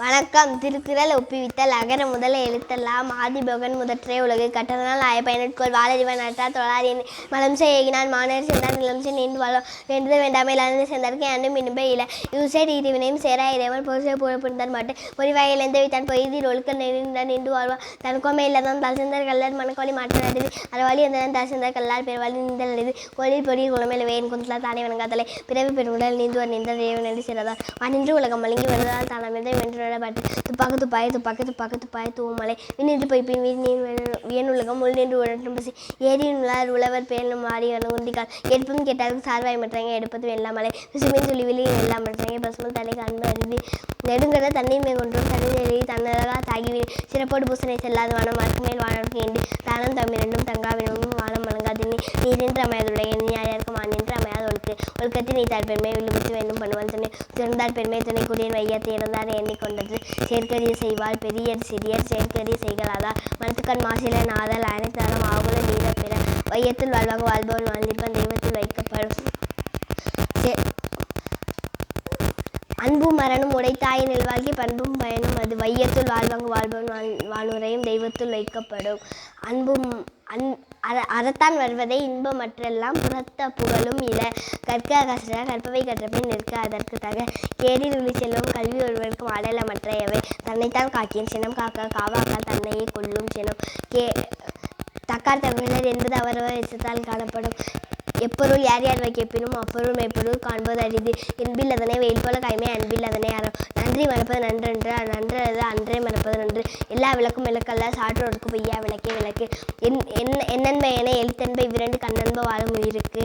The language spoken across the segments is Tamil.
வணக்கம். திருக்குறள் ஒப்புவித்தல் அகர முதல எழுத்தெல்லாம் ஆதிபகன் முதற்றே உலகு. கட்டதனால் ஆய பயனற்கோள் வாழறிவன் நட்டா தொழாரியன் மலம் செய்கினான் மாணவர் சேர்ந்தார் நிலம் செய் நீண்டு வாழ வேண்டது வேண்டாமை இழந்து சேர்ந்தார்க்கு அன்னும் இன்பே இல்லை யூசேட் இருவினையும் சேரா இறைவன். பொருசை புறப்படுத்தார் மாட்டு. பொறிவாயில் எந்த வைத்தான் பொய்தீர் ஒழுக்க நெறிந்தார் நின்று வாழ்வான் தனக்கோமே இல்லாதான் தசந்தர் கல்லார் மனக்கோழி மாற்றம் நடுது அறவாளி எந்தன் தல் செந்தார் கல்லார் பெருவாளி நின்றல் நடுது கோழில் பொடி குளமேல வேன் குந்தலா தானே வணங்காதலை. பிறவி பெருவுடல் நீந்துவர் நின்ற இறைவன் நடு சிறதார் வானின்று உலகம் மலங்கி வருவதால் தான் வென்று பாட்டு துப்பாக்கு துப்பாய துப்பாக்கு துப்பாக்கு துப்பாய தூமலை. விண்ணின்று போய் பின் வீண் நீர் வியனுலகம் உள் நின்று உழற்றும் பசி. ஏரியின் உளார் உழவர் பேணும் மாறி உந்திக்கால் எடுப்பும் கேட்டாலும் சார்வாய் மற்றாங்க எடுப்பதும் எல்லாம் மலை விசுமின் சொல்லி விழியும் எல்லாம் மற்றங்க பசுமல் தலை காண்பு அருதி நெடுங்கட தண்ணீர் மேற்கொன்றும் தண்ணீர் எழுதி தன்னதாக தாகிவி சிறப்போடு பூசனை செல்லாத வானம் மரத்து மேல் வாழற்கு ஏண்டி. தானம் தம்மிரண்டும் தங்காவினும் வானம் வழங்காதினி நீரின்று அமையாதுடைய யாருக்கும் ஆனின்று அமையாது ஒழுக்கு ஒழுக்கத்தில் நீ தாழ் பெருமை விழுவித்து வேண்டும் பண்ணுவாள் துணை திறந்தால் பெருமை துணை குடியின் வையத்தை இறந்தார் எண்ணிக்கொண்டது செயற்கரிய செய்வாள் பெரியர் சிறியர் செயற்கரிய செய்களாதார் மனத்துக்கண் மாசில நாதல் அனைத்தாலும் ஆகுல நீர பிற. வையத்தில் வாழ்வாங்க வாழ்பவன் வாழ்ந்திருப்பன் தெய்வத்தில் வைக்கப்படும். அன்பு மரணம் மரணும் உடைத்தாய் நெல்வாழ்க்கை பண்பும் பயனும் அது. வையத்துள் வாழ்வாங்க வாழ்பவன் வாழ் வானுரையும் தெய்வத்துள் வைக்கப்படும். அன்பும் அன் அறத்தான் வருவதை இன்பமற்றெல்லாம் புறத்த புகழும் இல. கற்க கற்ற கற்பவை கற்றபின் நிற்க அதற்கு தக. கேடில் உள்ள செல்வம் கல்வி ஒருவருக்கும் அடையலமற்றையவை தன்னைத்தான் காக்கியன் சினம் காக்க காவாக்கால் தன்னையே கொல்லும் சினம். கே தக்கார் தமிழர் என்பது அவரவர் எச்சத்தால் காணப்படும். எப்பொருள் யார் யார் வைக்கப்பினும் அப்பொருள் மெய்ப்பொருள் காண்பது அரிது. என்பில் அதனை வெயில் போல கைமை அன்பில் அதனை அறம். நன்றி மறப்பது நன்றன்று நன்றது அன்றே மறப்பது நன்று. எல்லா விளக்கும் விளக்கல்ல சாற்றோருக்கு பொய்யா விளக்கே விளக்கு. என் என் என்னன்பை என எழுத்தன்பை விரண்டு கண்ணன்ப வாழும் உயிருக்கு.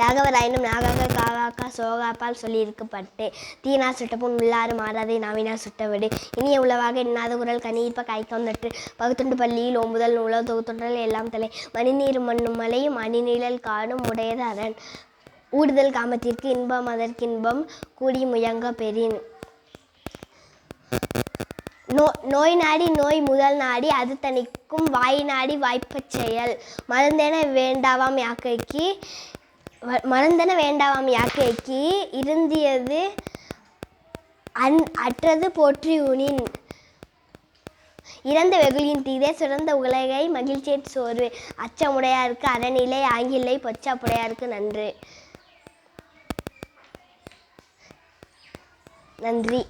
யாகவராயினும் நாகாக காவாக்கா சோகாப்பால் சொல்லியிருக்கப்பட்டு தீனா சுட்டப்பும் உள்ளாறு மாறாதே நாவினா சுட்டவிடு. இனிய உளவாக எண்ணாத குரல் கனியிப்ப காய்க்கொந்தற்று பகுத்துண்டு பள்ளியில் ஓம்புதல் நூலோ தொகுத்துண்டல் எல்லாம் தலை. மணிநீர் மண்ணும் மலையும் அணிநிழல் காடும் உடையது அரண் ஊடுதல் காமத்திற்கு இன்பம் அதற்கின்பம் கூடி முயங்க பெறின். நோ நோய் நாடி நோய் முதல் நாடி அது தணிக்கும் வாய் நாடி வாய்ப்பச் செயல். மருந்தென வேண்டாவாம் யாக்கைக்கு மருந்தென வேண்டாவாம் யாக்கைக்கு இருந்தியது அன் அற்றது போற்றி உனின். இறந்த வெகுளியின் தீதே சுரந்த உலகை மகிழ்ச்சியை சோர்வு. அச்சமுடையாருக்கு அறநிலை ஆங்கிலை பொச்சாப்புடையாருக்கு நன்று. நன்றி.